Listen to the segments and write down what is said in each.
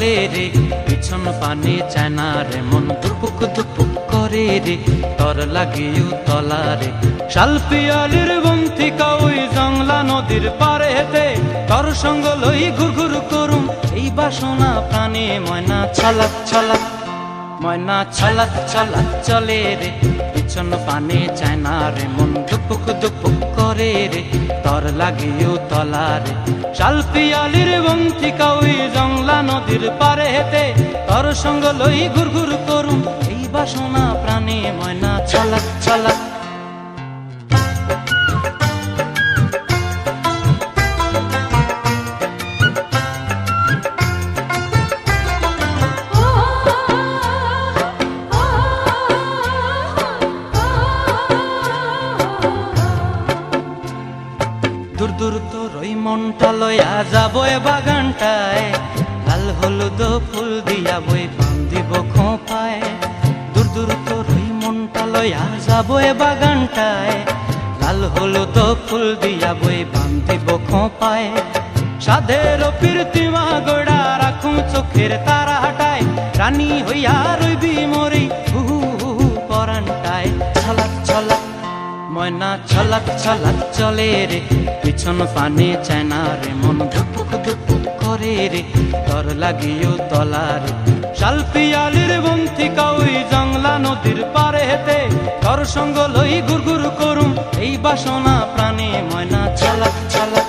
চলে রে, পিছন পানে চায় না রে, মন দুপুক দুপুক করে রে, তর লাগিও তলা রে। শাল পিয়ালির বন্তিকা ওই জংলা নদীর পারে হেতে তর সঙ্গ লই ঘুর ঘুর করুম, এই বাসনা প্রাণে ময়না ছালাক ছালাক, ময়না ছলাক ছলাক চলে রে। পিছন পানে চায় না রে, মন দুপুক দুপুক করে রে তর লাগিও তলা রে শাল পিয়ালির বন্তিকা ওই জংলা নদীর পারে হেতে তর সঙ্গ লই ঘুর ঘুর করুম। এই বাসনা প্রাণে ময়না ছলাক ছলাক দূর দূর তোর ওই মনটা লয়া যাব এ বাগানটায়। লাল হলুদ ফুল দিয়া বই বান্ধিব খোঁপায়। দূর দূর তোর ওই মনটা লয়া যাব এ বাগানটায়। লাল হলুদ ফুল দিয়া বই বান্ধিব খোঁপায়। সাধের প্রীতিমা গোড়া রাখুন চোখের তারা হাটায় রানী হইয়া রইবি মরি ময়না ছলাক ছলাক চলে রে, পিছন পানে চায়না রে, মন ধুপুক ধুপুক করে রে তর লাগিও তলা রে। শাল পিয়ালির কাউই জংলা নদীর পারে হেতে তর সঙ্গ লই গুরগুর করুম, এই বাসনা প্রাণে ময়না ছলাক ছলাক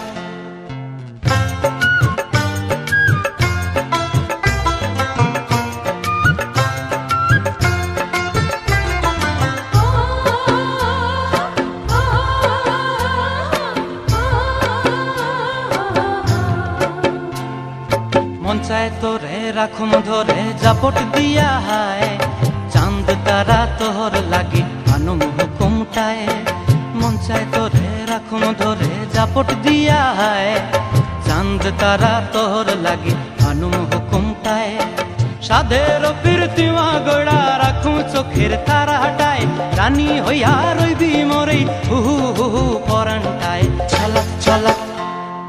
রাখুম ধরে জাপট দিয়া হায় চাঁদ তারা তোর লাগি আনুম হুকুমটায় মন তোরে রাখুম ধরে জাপট দিয়া হায় চাঁদ তারা তোর লাগি আনুম হুকুমটায় সাধের প্রীতিমা গোড়া রাখুম চোখের তারা হাটায় রানী হইয়া রইবি মরে হু হু হু পরানটায় ছলাক ছলাক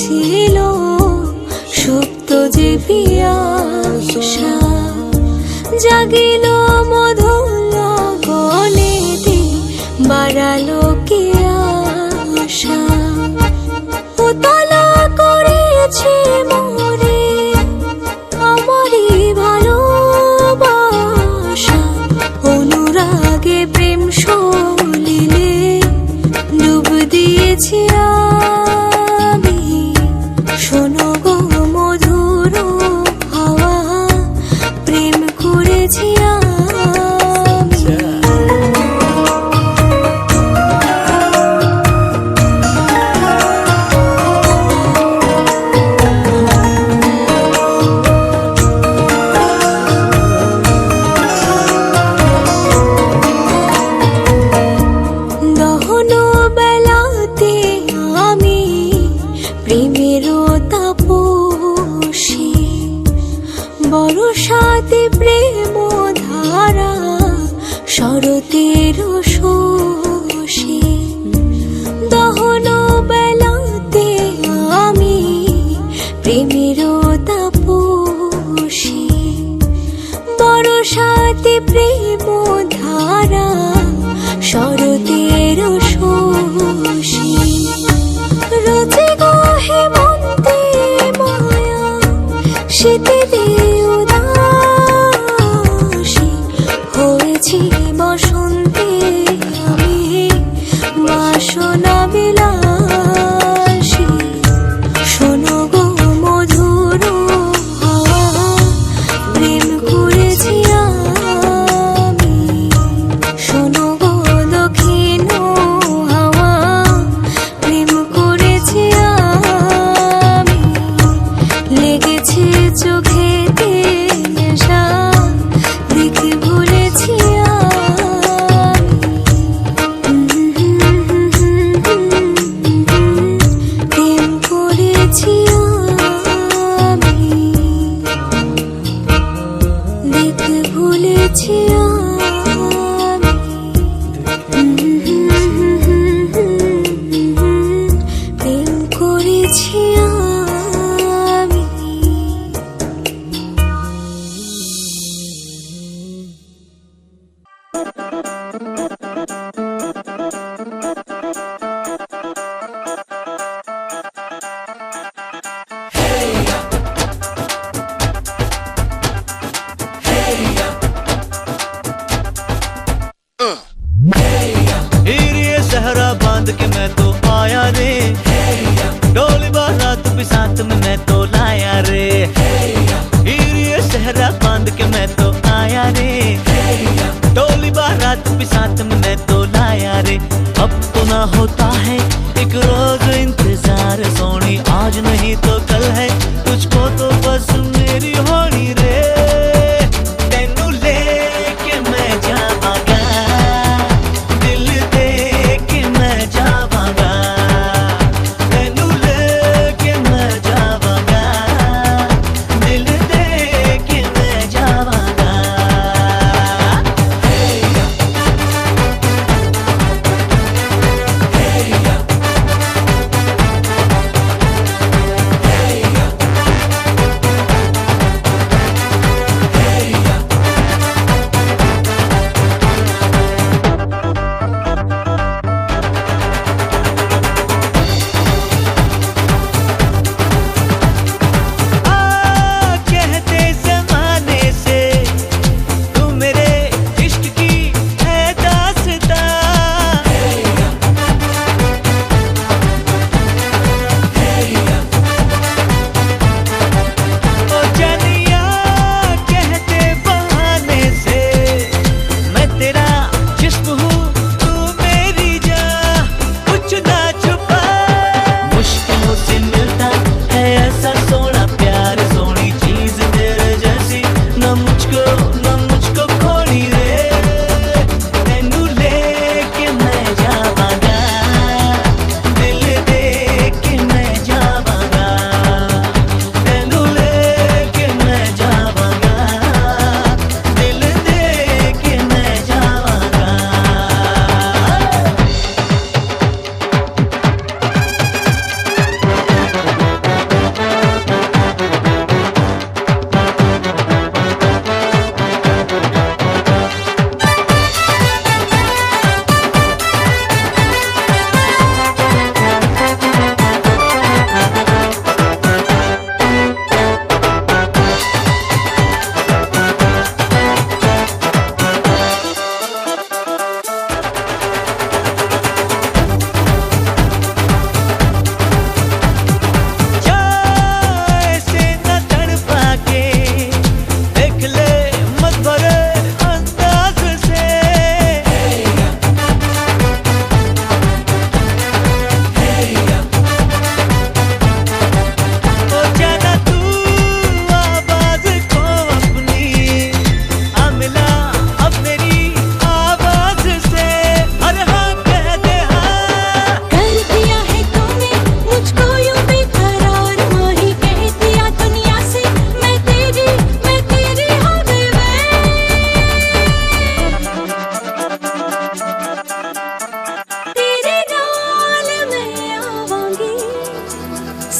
ছিল যে জাগিল তাপসী বরসাতে প্রেম ধারা শরতের খুশিতে लाया रे। टोली बारात भी साथ में तो लाया रे। अब तो ना होता है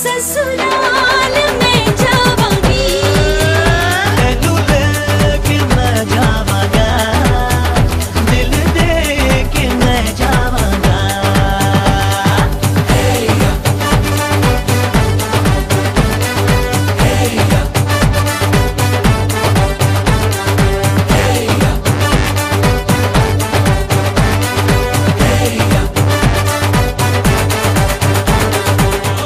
Sen söyle